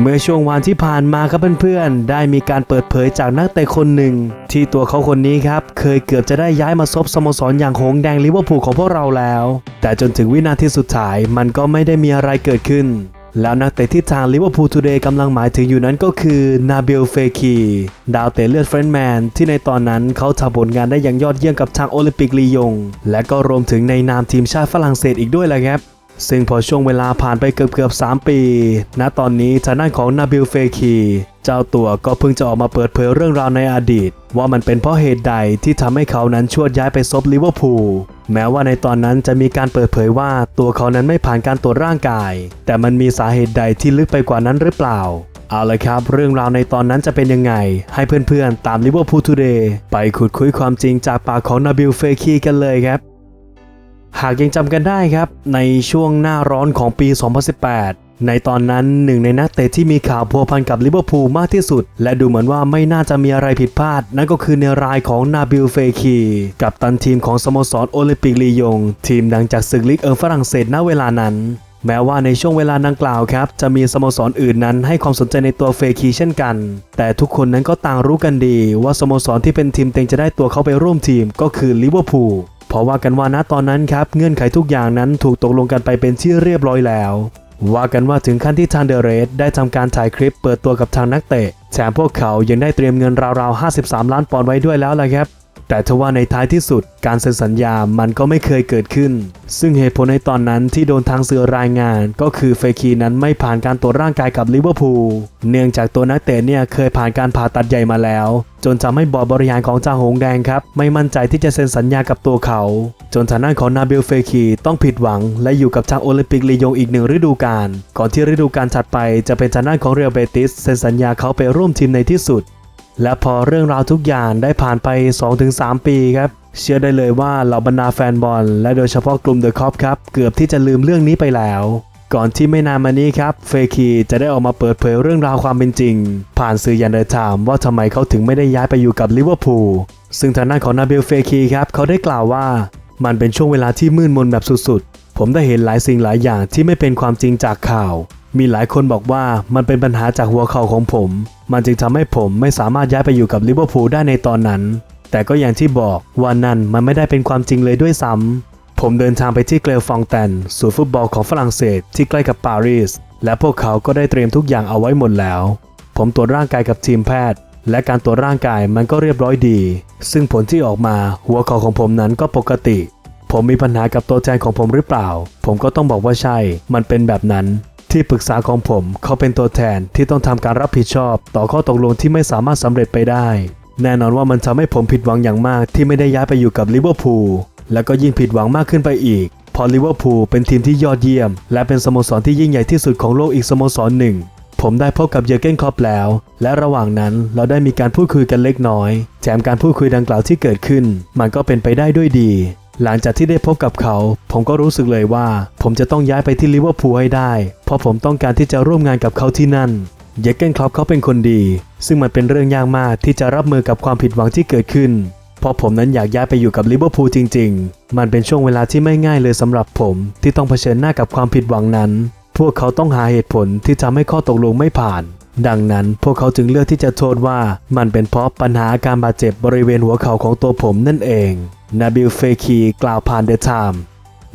เมื่อช่วงวันที่ผ่านมาครับเพื่อนๆ ได้มีการเปิดเผยจากนักเตะคนหนึ่ง ที่ตัวเขาคนนี้ครับ เคยเกือบจะได้ย้ายมาซบสโมสรอย่างหงแดงลิเวอร์พูลของพวกเราแล้ว แต่จนถึงวินาทีสุดท้ายมันก็ไม่ได้มีอะไรเกิดขึ้น แล้วนักเตะที่ทางลิเวอร์พูลทูเดย์กำลังหมายถึงอยู่นั้นก็คือนาเบลเฟคีดาวเตะเลือดเฟรนด์แมนที่ในตอนนั้นเขาทำผลงานได้อย่างยอดเยี่ยมกับทางโอลิมปิกลียง และก็รวมถึงในนามทีมชาติฝรั่งเศสอีกด้วยแหละครับ ซึ่งพอช่วงเวลาผ่านไปเกือบเกือบๆ3ปี ณ ตอนนี้ทางด้านของนาบิลเฟคีเจ้าตัวก็เพิ่งจะออกมาเปิดเผยเรื่องราวในอดีต ว่ามันเป็นเพราะเหตุใดที่ทำให้เขานั้นชวดย้ายไปซบลิเวอร์พูล แม้ว่าในตอนนั้นจะมีการเปิดเผยว่าตัวเขานั้นไม่ผ่านการตรวจร่างกาย แต่มันมีสาเหตุใดที่ลึกไปกว่านั้นหรือเปล่า เอาละครับ เรื่องราวในตอนนั้นจะเป็นยังไง ให้เพื่อนๆ ตามลิเวอร์พูลทูเดย์ไปขุดคุยความจริงจากปากของนาบิลเฟคีกันเลยครับ หากยังจำกันได้ครับ ในช่วงหน้าร้อนของปี 2018 ในตอนนั้นหนึ่งในนักเตะที่มีข่าวพัวพันกับลิเวอร์พูลมากที่สุด และดูเหมือนว่าไม่น่าจะมีอะไรผิดพลาด นั่นก็คือในรายของนาบิลเฟคี กับตันทีมของสโมสรโอลิมปิกลียง ทีมดังจากศึกลีกเอิงฝรั่งเศสณเวลานั้นแม้ว่าในช่วงเวลาดังกล่าวครับ จะมีสโมสรอื่นนั้นให้ความสนใจในตัวเฟคีเช่นกัน แต่ทุกคนนั้นก็ต่างรู้กันดีว่าสโมสรที่เป็นทีมเต็งจะได้ตัวเขาไปร่วมทีมก็คือลิเวอร์พูล ราะว่ากันว่าณตอนนั้นครับเงื่อนไขทุกอย่างนั้นถูกตกลงกันไปเป็นที่เรียบร้อยแล้ว ว่ากันว่าถึงขั้นที่ทางเดเรสได้ทำการถ่ายคลิปเปิดตัวกับทางนักเตะแถมพวกเขายังได้เตรียมเงินราวๆ 53 ล้านปอนด์ไว้ด้วยแล้วล่ะครับ แต่ทว่าในท้ายที่สุดการเซ็นสัญญามันก็ไม่เคยเกิดขึ้น ซึ่งเหตุผลในตอนนั้นที่โดนทางสื่อรายงาน ก็คือเฟคีนั้นไม่ผ่านการตรวจร่างกายกับลิเวอร์พูลเนื่องจากตัวนักเตะเนี่ยเคยผ่านการผ่าตัดใหญ่มาแล้ว จนทำให้บอร์ดบริหารของจางหงแดงครับ ไม่มั่นใจที่จะเซ็นสัญญากับตัวเขา จนทางด้านของนาเบลเฟคีต้องผิดหวัง และอยู่กับทางโอลิมปิกลียงอีกหนึ่งฤดูกาลก่อนที่ฤดูกาลถัดไปจะเป็นทางด้านของเรียลเบติสเซ็นสัญญาเขาไปร่วมทีมในที่สุด และพอเรื่องราวทุกอย่างได้ผ่านไป 2-3 ปีครับ เชื่อได้เลยว่าเหล่าบรรดาแฟนบอล และโดยเฉพาะกลุ่มเดอะคอปครับ เกือบที่จะลืมเรื่องนี้ไปแล้ว ก่อนที่ไม่นานมานี้ครับ เฟคีจะได้ออกมาเปิดเผยเรื่องราวความเป็นจริง ผ่านสื่อยันเดอร์ไทม์ว่าทำไมเขาถึงไม่ได้ย้ายไปอยู่กับลิเวอร์พูลซึ่งทางด้านของนาเบลเฟคีครับเขาได้กล่าวว่า มันเป็นช่วงเวลาที่มืดมนแบบสุดๆ ผมได้เห็นหลายสิ่งหลายอย่างที่ไม่เป็นความจริงจากข่าว มีหลายคนบอกว่ามันเป็นปัญหาจากหัวเข่าของผม มันจึงทำให้ผมไม่สามารถย้ายไปอยู่กับลิเวอร์พูลได้ในตอนนั้น แต่ก็อย่างที่บอกว่านั่นมันไม่ได้เป็นความจริงเลยด้วยซ้ำผมเดินทางไปที่เกลฟองแตนศูนย์ฟุตบอลของฝรั่งเศสที่ใกล้กับปารีส และพวกเขาก็ได้เตรียมทุกอย่างเอาไว้หมดแล้ว ผมตรวจร่างกายกับทีมแพทย์ และการตรวจร่างกายมันก็เรียบร้อยดี ซึ่งผลที่ออกมาหัวเข่าของผมนั้นก็ปกติ ผมมีปัญหากับตัวแทนของผมหรือเปล่า ผมก็ต้องบอกว่าใช่ มันเป็นแบบนั้น ที่ปรึกษาของผมเขาเป็นตัวแทนที่ต้องทำการรับผิดชอบ ต่อข้อตกลงที่ไม่สามารถสำเร็จไปได้ แน่นอนว่ามันทำให้ผมผิดหวังอย่างมากที่ไม่ได้ย้ายไปอยู่กับลิเวอร์พูลแล้วก็ยิ่งผิดหวังมากขึ้นไปอีกพอลิเวอร์พูลเป็นทีมที่ยอดเยี่ยม และเป็นสโมสรที่ยิ่งใหญ่ที่สุดของโลกอีกสโมสรหนึ่ง ผมได้พบกับเยอร์เกนคอปแล้ว และระหว่างนั้นเราได้มีการพูดคุยกันเล็กน้อย แถมการพูดคุยดังกล่าวที่เกิดขึ้น มันก็เป็นไปได้ด้วยดี หลังจากที่ได้พบกับเขา ผมก็รู้สึกเลยว่า ผมจะต้องย้ายไปที่ลิเวอร์พูลให้ได้ เพราะผมต้องการที่จะร่วมงานกับเขาที่นั่น เยเกนคล็อปเขาเป็นคนดี ซึ่งมันเป็นเรื่องยากมากที่จะรับมือกับความผิดหวังที่เกิดขึ้น เพราะผมนั้นอยากย้ายไปอยู่กับลิเวอร์พูลจริง ๆ มันเป็นช่วงเวลาที่ไม่ง่ายเลยสำหรับผมที่ต้องเผชิญหน้ากับความผิดหวังนั้น พวกเขาต้องหาเหตุผลที่ทำให้ข้อตกลงไม่ผ่าน ดังนั้นพวกเขาจึงเลือกที่จะโทษว่ามันเป็นเพราะปัญหาการบาดเจ็บบริเวณหัวเข่าของตัวผมนั่นเองนาบิลเฟคีกล่าวผ่านเดอะไทม์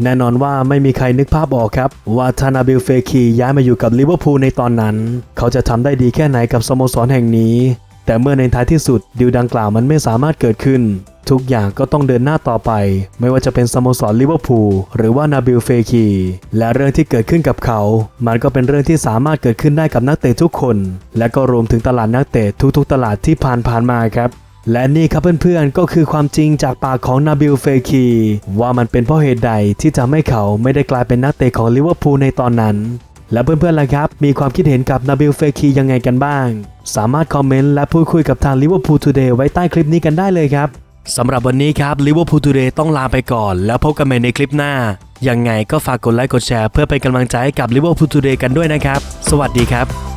แน่นอนว่าไม่มีใครนึกภาพออกครับว่าทานาบิลเฟคีย้ายมาอยู่กับลิเวอร์พูลในตอนนั้น เขาจะทำได้ดีแค่ไหนกับสโมสรแห่งนี้ แต่เมื่อในท้ายที่สุดดิวดังกล่าวมันไม่สามารถเกิดขึ้น ทุกอย่างก็ต้องเดินหน้าต่อไป ไม่ว่าจะเป็นสโมสรลิเวอร์พูลหรือว่านาบิลเฟคี และเรื่องที่เกิดขึ้นกับเขา มันก็เป็นเรื่องที่สามารถเกิดขึ้นได้กับนักเตะทุกคน และก็รวมถึงตลาดนักเตะทุกๆ ตลาดที่ผ่านผ่านๆมาครับและนี่ครับเพื่อนๆ ก็คือความจริงจากปากของนาบิลเฟคี ว่ามันเป็นเพราะเหตุใดที่ทำให้เขาไม่ได้กลายเป็นนักเตะของลิเวอร์พูลในตอนนั้น และเพื่อนๆล่ะครับ มีความคิดเห็นกับนาบิลเฟคียังไงกันบ้าง สามารถคอมเมนต์และพูดคุยกับทางลิเวอร์พูลทูเดย์ไว้ใต้คลิปนี้กันได้เลยครับ สำหรับวันนี้ครับลิเวอร์พูลทูเดย์ต้องลาไปก่อน แล้วพบกันใหม่ในคลิปหน้า ยังไงก็ฝากกดไลค์กดแชร์เพื่อเป็นกำลังใจให้กับลิเวอร์พูลทูเดย์กันด้วยนะครับ สวัสดีครับ